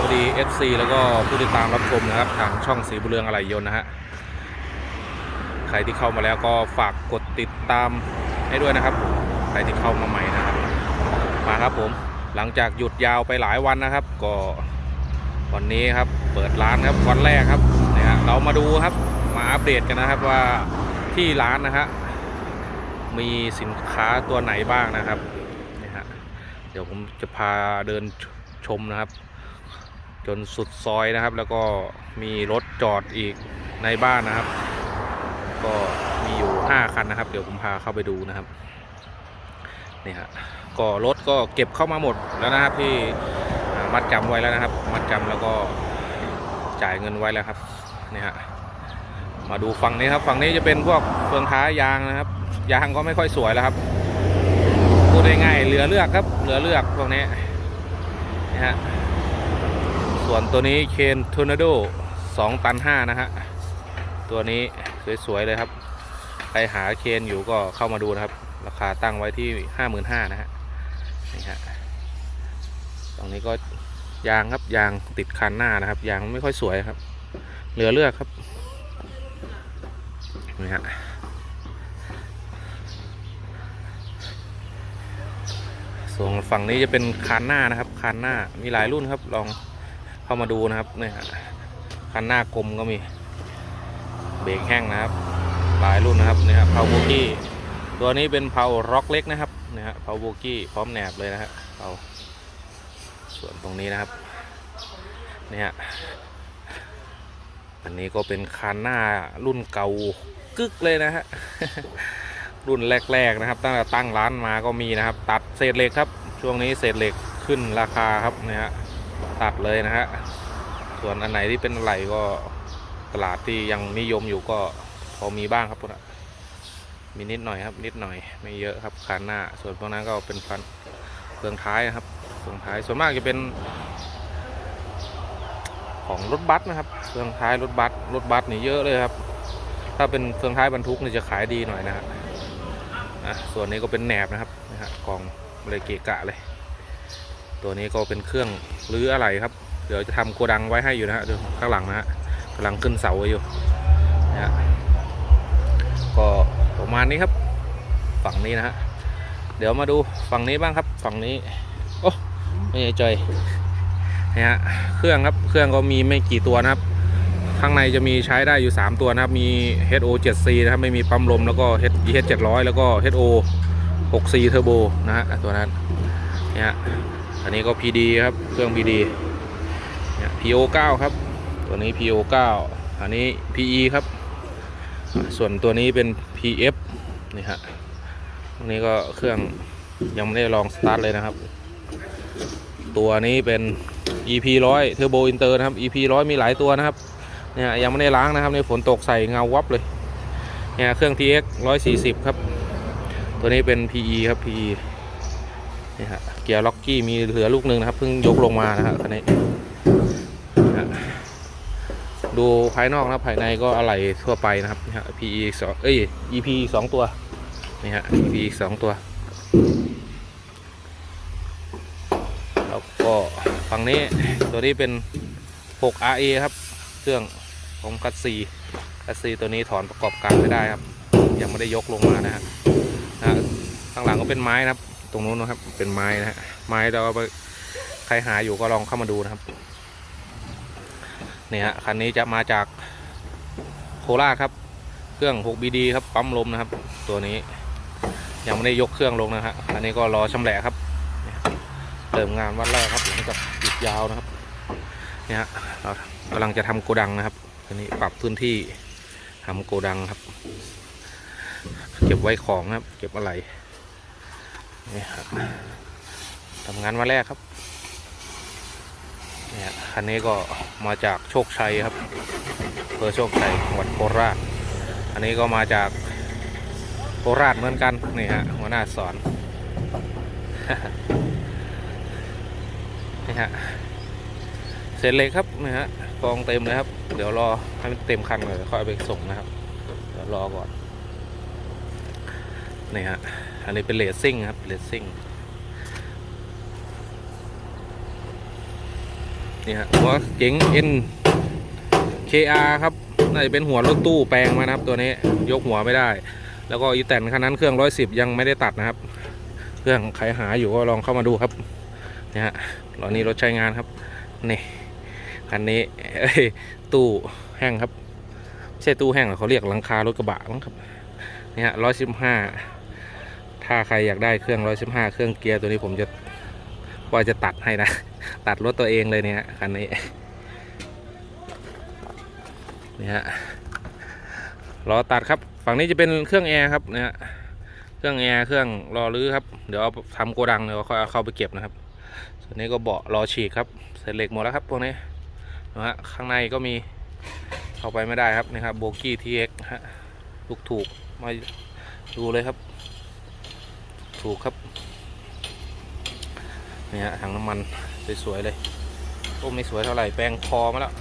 วัสดี FC แล้วก็ผู้ติดตามรับชมนะครับทางช่องสีบุเรืองอะไรยนนะฮะใครที่เข้ามาแล้วก็ฝากกดติดตามให้ด้วยนะครับ ใครที่เข้ามาใหม่นะครับ มาครับผมหลังจากหยุดยาวไปหลายวันนะครับ ก็วันนี้ครับเปิดร้านครับวันแรกครับเนี่ยเรามาดูครับมาอัปเดตกันนะครับว่าที่ร้านนะฮะมีสินค้าตัวไหนบ้างนะครับเนี่ยฮะเดี๋ยวผมจะพาเดินชมนะครับ จนสุดซอยนะครับ แล้วก็มีรถจอดอีกในบ้านนะครับ ก็มีอยู่ 5 คันนะครับ เดี๋ยวผมพาเข้าไปดูนะครับนี่ฮะก็รถก็เก็บเข้ามาหมดแล้วนะครับที่มัดจำไว้แล้วนะครับ มัดจำแล้วก็จ่ายเงินไว้แล้วครับนี่ฮะมาดูฝั่งนี้ครับ ฝั่งนี้จะเป็นพวกเฟืองท้ายยางนะครับ ยางก็ไม่ค่อยสวยแล้วครับพูดง่ายๆเหลือเลือกครับ เหลือเลือกพวกนี้นี่ฮะ ส่วนตัวนี้เคนทอร์นาโด2ตัน5นะฮะ ตัวนี้สวย ๆ เลยครับ ใครหาเคนอยู่ก็เข้ามาดูนะครับ ราคาตั้งไว้ที่ห้าหมื่นห้านะฮะ นี่ฮะ ตรงนี้ก็ยางครับยางติดคันหน้านะครับ ยางไม่ค่อยสวยครับ เหลือเลือกครับ นี่ฮะส่วนฝั่งนี้จะเป็นคันหน้านะครับคันหน้ามีหลายรุ่นครับลอง เข้ามาดูนะครับเนี่ฮะคันหน้ากลมก็มีเบรกแห้งนะครับ หลายรุ่นนะครับเนี่ครับเพาโบกี้ตัวนี้เป็นเพาร็อกเล็กนะครับนี่ฮะเพาโบกี้พร้อมแหนบเลยนะฮะเพาส่วนตรงนี้นะครับเนี่ฮะอันนี้ก็เป็นคันหน้ารุ่นเก่ากึกเลยนะฮะรุ่นแรกๆนะครับ ตั้งแต่ตั้งร้านมาก็มีนะครับ ตัดเศษเหล็กครับ ช่วงนี้เศษเหล็กขึ้นราคาครับนี่ฮะ ตัดเลยนะฮะ ส่วนอันไหนที่เป็นอะไรก็ตลาดที่ยังนิยมอยู่ก็พอมีบ้างครับพวกนั้นมีนิดหน่อยครับ นิดหน่อยไม่เยอะครับคานหน้า ส่วนพวกนั้นก็เป็นฟันเฟืองท้ายนะครับเฟืองท้ายส่วนมากจะเป็น ของรถบัสนะครับเฟืองท้ายรถบัสรถบัสนี่เยอะเลยครับ ถ้าเป็นเฟืองท้ายบรรทุกนี่จะขายดีหน่อยนะฮะอะส่วนนี้ก็เป็นแหนบนะครับนะฮะกองเลยเกะกะเลย ตัวนี้ก็เป็นเครื่องรื้ออะไรครับ เดี๋ยวจะทำโกดังไว้ให้อยู่นะฮะดูข้างหลังนะฮะกำลังขึ้นเสาอยู่นะก็ประมาณนี้ครับ ฝั่งนี้นะฮะเดี๋ยวมาดูฝั่งนี้บ้างครับ ฝั่งนี้โอ้ไม่ใช่จอยนะฮะเครื่องครับเครื่องก็มีไม่กี่ตัวนะครับ ข้างในจะมีใช้ได้อยู่ 3 ตัวนะครับ มี HO 7C นะครับไม่มีปั๊มลมแล้วก็ HH 700 แล้วก็ HO 6C Turbo นะฮะตัวนั้นเนี่ยฮะ อันนี้ก็ PD ครับ เครื่อง PD เนี่ย PO 9ครับ ตัวนี้ PO 9อันนี้ PE ครับ ส่วนตัวนี้เป็น PF นี่ฮะตัวนี้ก็เครื่องยังไม่ได้ลองสตาร์ทเลยนะครับ ตัวนี้เป็น EP 100 Turbo Inter นะครับ EP 100มีหลายตัวนะครับ เนี่ยยังไม่ได้ล้างนะครับในฝนตกใส่เงาวับเลย เนี่ยเครื่อง TX 140 ครับ ตัวนี้เป็น PE ครับ PE นี่ฮะเกียร์ล็อกกี้มีเหลือลูกหนึ่งนะครับเพิ่งยกลงมานะฮะคันนี้ดูภายนอกนะภายในก็อะไรทั่วไปนะครับนี่ฮะ PE สองเอ้ย EP สองตัวนี่ฮะ EP สองตัว แล้วก็ฝั่งนี้ตัวนี้เป็น 6 RA ครับ เครื่องของคัสซีคัสซีตัวนี้ถอนประกอบการไม่ได้ครับ ยังไม่ได้ยกลงมานะฮะนะฮะข้างหลังก็เป็นไม้นะครับ ตรงนู้นนะครับ เป็นไม้นะฮะไม้เราไปใครหาอยู่ก็ลองเข้ามาดูนะครับเนี่ฮะคันนี้จะมาจากโคราชครับ เครื่อง 6BD ครับปั๊มลมนะครับ ตัวนี้ ยังไม่ได้ยกเครื่องลงนะฮะอันนี้ก็รอชำแหละครับเริ่มงานวันแรกครับหลังจากหยุดยาวนะครับเนี่ฮะเรากำลังจะทำโกดังนะครับอันนี้ปรับพื้นที่ทำโกดังครับ เก็บไว้ของครับ เก็บอะไร นี่ครับทำงานวันแรกครับเนี่ยคันนี้ก็มาจากโชคชัยครับอำเภอโชคชัยจังหวัดโคราช อันนี้ก็มาจากโคราชเหมือนกันนี่ฮะหัวหน้าสอนนี่ฮะเสร็จเลยครับนี่ฮะกองเต็มเลยครับ เดี๋ยวรอให้มันเต็มคันเลยค่อยเอาไปส่งนะครับ เดี๋ยวรอก่อนนี่ฮะ อันนี้เป็นเลสซิ่งครับเลสซิ่งนี่ฮะหัวเก๋ง N KR ครับน่าจะเป็นหัวรถตู้แปลงมานะครับตัวนี้ยกหัวไม่ได้ แล้วก็อีแตนคันนั้นเครื่อง110ยังไม่ได้ตัดนะครับ เครื่องใครหาอยู่ก็ลองเข้ามาดูครับนี่ฮะรถนี้รถใช้งานครับนี่คันนี้เอ้ตู้แห้งครับไม่ใช่ตู้แห้งหรอกเขาเรียกหลังคารถกระบะมั้งครับนี่ฮะ115 ถ้าใครอยากได้เครื่อง115เครื่องเกียร์ตัวนี้ผมจะว่าจะตัดให้นะ ตัดรถตัวเองเลยเนี่ยคันนี้นี่ฮะรอตัดครับ ฝั่งนี้จะเป็นเครื่องแอร์ครับเนี่ยเครื่องแอร์เครื่องรอรื้อครับ เดี๋ยวเอาทำโกดังเดี๋ยวค่อยเอาเข้าไปเก็บนะครับ ส่วนนี้ก็เบาะรอฉีกครับเสร็จเหล็กหมดแล้วครับพวกนี้นะฮะข้างในก็มีเข้าไปไม่ได้ครับนี่ครับโบกี้ทีเอ็กฮะถูกถูกมาดูเลยครับ ถูกครับนี่ฮะถังน้ำมันสวยๆเลยโอ้ไม่สวยเท่าไหร่แปลงคอมาแล้ว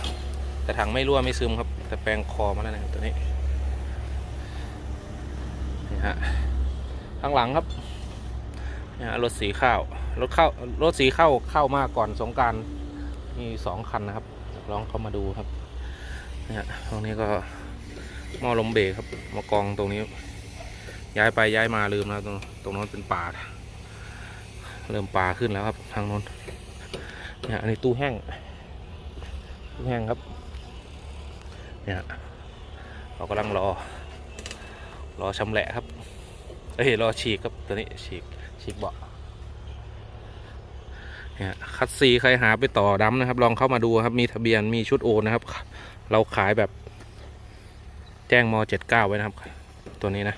แต่ถังไม่รั่วไม่ซึมครับ แต่แปลงคอมาแล้วนะตัวนี้นี่ฮะข้างหลังครับนี่ฮะรถสีข้าวรถเข้ารถสีเข้าเข้ามาก่อนสงการมีสองคันนะครับลองเข้ามาดูครับนี่ฮะตรงนี้ก็หม้อลมเบรกครับมากองตรงนี้ ย้ายไปย้ายมาลืมแล้วตรงตรงนั้นเป็นป่า เริ่มป่าขึ้นแล้วครับ ทางโน้นเนี่ยอันนี้ตู้แห้งตู้แห้งครับ เนี่ยเรากำลังรอ รอชำแหละครับเอ้ยรอฉีกครับตัวนี้ฉีกฉีกเบาะเนี่ยคัดซีใครหาไปต่อดำนะครับ ลองเข้ามาดูครับ มีทะเบียนมีชุดโอนนะครับ เราขายแบบแจ้งม 79 ไว้นะครับ ตัวนี้นะ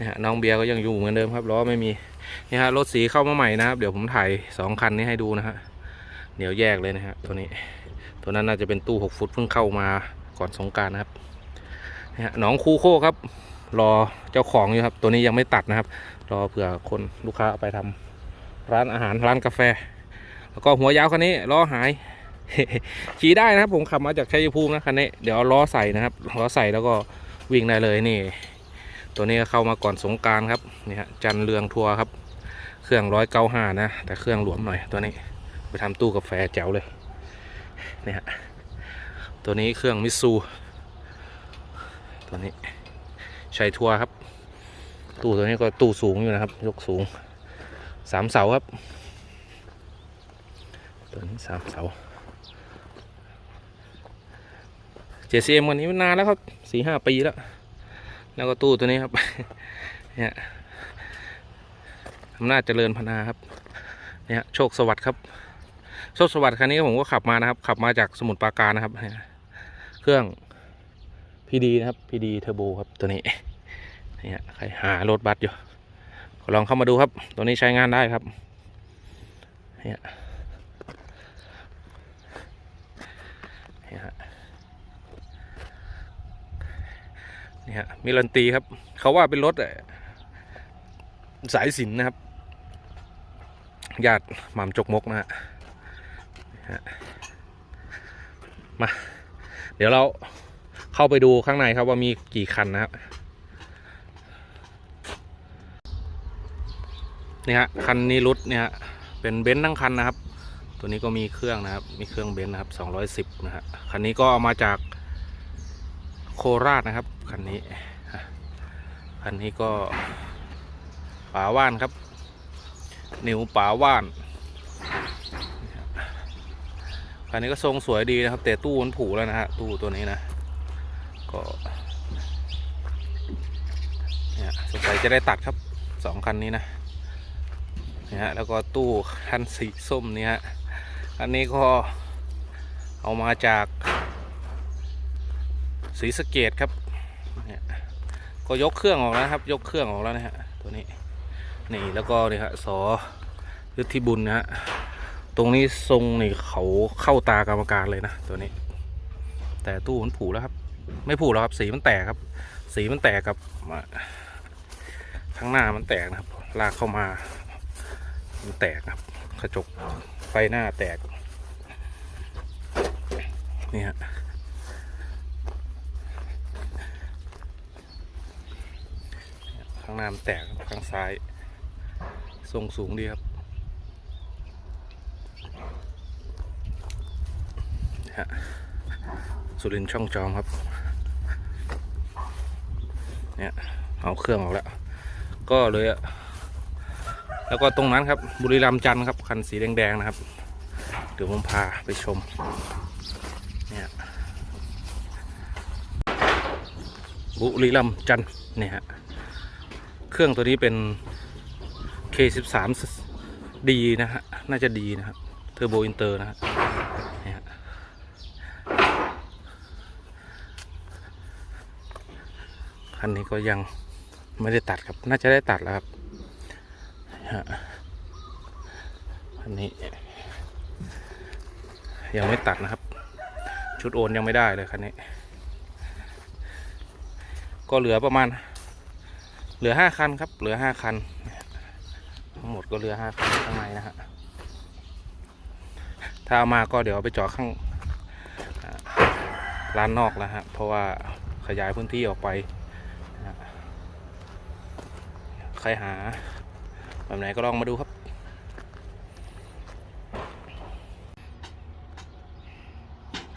นี่ฮะน้องเบียร์ก็ยังอยู่เหมือนเดิมครับล้อไม่มีนี่ฮะรถสีเข้ามาใหม่นะครับเดี๋ยวผมถ่ายสองคันนี้ให้ดูนะฮะเดี๋ยวแยกเลยนะฮะตัวนี้ ตัวนั้นน่าจะเป็นตู้หกฟุตเพิ่งเข้ามาก่อนสงการนะครับนี่ฮะหนองคูโคครับ รอเจ้าของอยู่ครับ ตัวนี้ยังไม่ตัดนะครับ รอเผื่อคนลูกค้าไปทำร้านอาหารร้านกาแฟ แล้วก็หัวยาวคันนี้ล้อหายขี่ได้นะครับผมขับมาจากชัยภูมินะคันนี้เดี๋ยวล้อใส่นะครับล้อใส่แล้วก็วิ่งได้เลยนี่ ตัวนี้ก็เข้ามาก่อนสงการครับนี่ฮะจันเรืองทัวร์ครับ เครื่องร้อยเก้าห้านะ แต่เครื่องหลวมหน่อยตัวนี้ ไปทำตู้กาแฟแจ๋วเลยนี่ฮะตัวนี้เครื่องมิซูตัวนี้ชัยทัวร์ครับ ตู้ตัวนี้ก็ตู้สูงอยู่นะครับ ยกสูงสามเสาครับ ตัวนี้สามเสา JCM วันนี้นานแล้วครับสี่ห้าปีแล้ว แล้วก็ตู้ตัวนี้ครับ เนี่ยอำนาจเจริญพนาครับ เนี่ยโชคสวัสดิ์ครับ โชคสวัสดิ์คันนี้ผมก็ขับมานะครับ ขับมาจากสมุทรปราการนะครับ เครื่องพีดีนะครับพีดีเทอร์โบครับตัวนี้เนี่ยใครหารถบัสอยู่ก็ลองเข้ามาดูครับ ตัวนี้ใช้งานได้ครับ เนี่ยเนี่ยฮะ นี่ฮะมิลันตีครับ เขาว่าเป็นรถสายสินนะครับญาติหม่ำจกมกนะฮะมา เดี๋ยวเราเข้าไปดูข้างในครับว่ามีกี่คันนะครับนี่ฮะคันนี้รุดเนี่ยเป็นเบนซ์ทั้งคันนะครับ ตัวนี้ก็มีเครื่องนะครับ มีเครื่องเบนซ์นะครับ210นะฮะคันนี้ก็เอามาจาก โคราชนะครับคันนี้คันนี้ก็ป่าว่านครับนิวป่าว่านคันนี้ก็ทรงสวยดีนะครับแต่ตู้มันผุแล้วนะฮะตู้ตัวนี้นะก็เนี่ยสงสัยจะได้ตัดครับสองคันนี้นะเนี่ยแล้วก็ตู้คันสีส้มนี่ฮะอันนี้ก็เอามาจาก สีสเกตครับเนี่ยก็ยกเครื่องออกแล้วครับ ยกเครื่องออกแล้วนะฮะตัวนี้นี่แล้วก็นี่ฮะสอยุทธิบุญนะฮะตรงนี้ทรงนี่เขาเข้าตากรรมการเลยนะตัวนี้ แต่ตู้มันผุแล้วครับ ไม่ผุแล้วครับ สีมันแตกครับ สีมันแตกกับมาข้างหน้ามันแตกนะครับ ลากเข้ามา มันแตกครับกระจกไฟหน้าแตกนี่ฮะ ข้างหน้ามันแตกข้างซ้าย ทรงสูงดีครับฮะสุรินช่องจอมครับ เนี่ยเอาเครื่องออกแล้ว ก็เลยอะแล้วก็ตรงนั้นครับ บุรีรัมย์จันทร์ครับ คันสีแดง ๆ นะครับ เดี๋ยวผมพาไปชม เนี่ยบุรีรัมย์จันทร์เนี่ยฮะ เครื่องตัวนี้เป็น K13 ดีนะฮะ น่าจะดีนะครับ เทอร์โบอินเตอร์นะฮะคันนี้ก็ยังไม่ได้ตัดครับ น่าจะได้ตัดแล้วครับอันนี้ ยังไม่ตัดนะครับ ชุดโอนยังไม่ได้เลยคันนี้ ก็เหลือประมาณ เหลือห้าคันครับ เหลือห้าคัน ทั้งหมดก็เหลือห้าคันข้างในนะฮะถ้าเอามาก็เดี๋ยวไปจอดข้างร้านนอกแล้วฮะ เพราะว่าขยายพื้นที่ออกไป ใครหา แบบไหนก็ลองมาดูครับ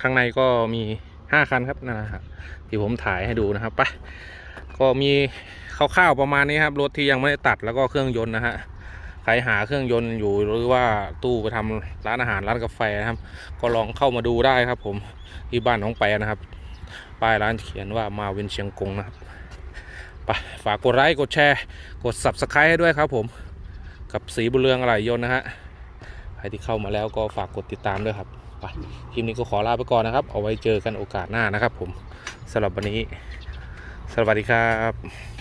ข้างในก็มีห้าคันครับนั่นนะฮะที่ผมถ่ายให้ดูนะครับไปก็มี คร่าวๆประมาณนี้ครับรถที่ยังไม่ได้ตัดแล้วก็เครื่องยนต์นะฮะใครหาเครื่องยนต์อยู่หรือว่าตู้ไปทำร้านอาหารร้านกาแฟนะครับ ก็ลองเข้ามาดูได้ครับ ผมที่บ้านน้องแปรนะครับ ป้ายร้านเขียนว่ามาเวนเชียงกงนะครับไปฝากกดไลค์กดแชร์กด subscribe ให้ด้วยครับ ผมกับสีบุเรืองอะไรยนต์นะฮะใครที่เข้ามาแล้วก็ฝากกดติดตามด้วยครับไปคลิปนี้ก็ขอลาไปก่อนนะครับ เอาไว้เจอกันโอกาสหน้านะครับ ผมสำหรับวันนี้ สวัสดีครับ